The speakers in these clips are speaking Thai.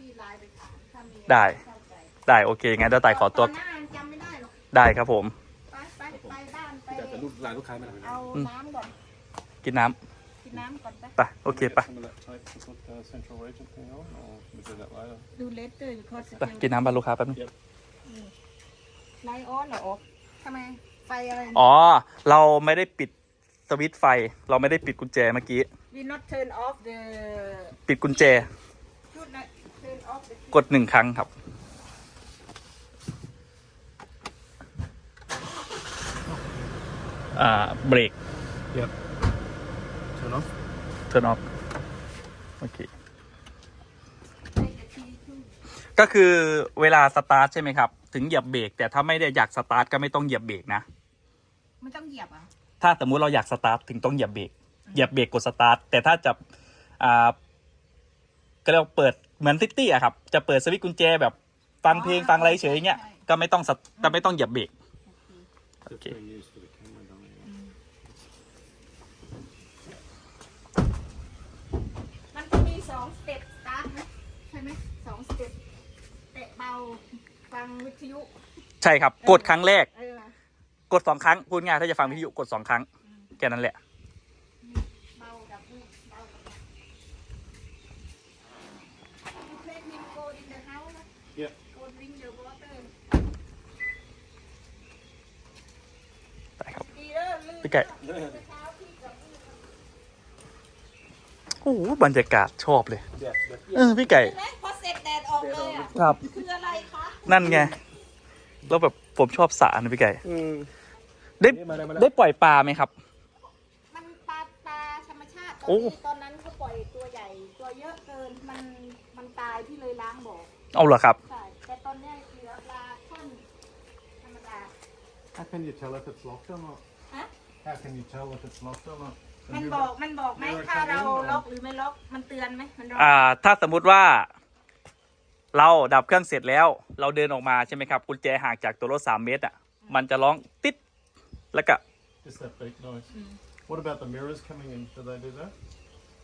พี่ไลน์ไปถามถ้ามีได้เข้าใจได้โอเค งั้นเดี๋ยวไต่ขอตัวตนหน้าจำไม่ได้หรอกได้ครับผม ไปไปไปบ้านไปพี่แต่ลูกลายลูกค้าไม่ได้เอาน้ำก่อนกินน้ำกินน้ำก่อนไปไป โอเค ไป Some of that type to put the central agent thing on, or we do that later? ดูเลสเตอร์คอสไป กินน้ำบรรลูกค้าแป๊บนึง ไลออนเหรออ๊อฟทำไมไฟอะไรอ๋อ เราไม่ได้ปิดสวิตช์ไฟ เราไม่ได้ปิดกุญแจเมื่อกี้ วี not turn off the ปิดกุญแจ ชุดนะ turn off the กดหนึ่งครั้งครับ อ่า เบรก Yep. Turn off. turn off โอเค Take the key to ก็คือเวลาสตาร์ทใช่ไหมครับ ถึงเหยียบเบรกแต่ถ้าไม่ได้อยากสตาร์ทก็ไม่ต้องเหยียบเบรกนะไม่ต้องเหยียบอะถ้าสมมุติเราอยากสตาร์ทถึงต้องเหยียบเบรก เหยียบเบรกกดสตาร์ทแต่ถ้าจะอ่า ก็เรียกว่าเปิดเหมือนซิตี้อะครับ จะเปิดสวิตช์กุญแจแบบฟังเพลงฟังอะไรเฉยอย่างเงี้ยก็ไม่ต้องสตก็ไม่ต้องเหยียบเบรกโอเค Okay. Being used for the camera, darling. มันจะมีสองสเต็ปสตาร์ทไหมใช่ไหมสองสเต็ปเตะเบาฟังวิทยุ ใช่ครับ กดครั้งแรก เออกดสองครั้งพูดง่ายถ้าจะฟังวิทยุกดสองครั้งแค่นั้นแหละ เบาดับนี่เบาดับนี่เพลงมินโกดินเดอะเฮาส์นะ Yep. โกดริงเดอะวอเตอร์ได้ครับดีเด้อลื่นพี่ไก่เมื่อเช้าพี่กับพี่โอ้โหบรรยากาศชอบเลย Yeah. yeah. เออพี่ไก่เห็นไหมพอเสร็จแดดออกเลยอะ ครับ คืออะไรคะ นั่นไง แล้วแบบผมชอบสระนะพี่ไก่ Mm. ได้นี่มาเลยมาเลยได้ปล่อยปลาไหมครับ มันปลาปลาธรรมชาติตอนโอ้ นี้ตอนนั้นเขาปล่อยตัวใหญ่ ตัวเยอะเกิน มัน มันตายพี่เลยล้างบ่อ เอาเหรอครับ ใช่แต่ตอนเนี้ยเหลือปลาช่อนธรรมดา How can you tell if it's locked or not? ฮะ How can you tell if it's locked or not? มันบอกมันบอกไหมถ้าเราล็อกหรือไม่ล็อกมันเตือนไหมมันร้องอ่า ถ้าสมมุติว่า เราดับเครื่องเสร็จแล้ว เราเดินออกมาใช่ไหมครับกุญแจห่างจากตัวรถสามเมตรอะมันจะร้องติดแล้วก็ Just that beep noise. What about the mirrors coming in? Do they do that?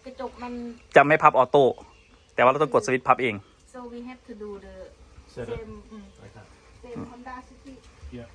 กระจกมันจะไม่พับออโต้แต่ว่าเราต้องกดสวิตช์พับเอง so we have to do the Set same mm, อืม Okay. same Honda City Yeah.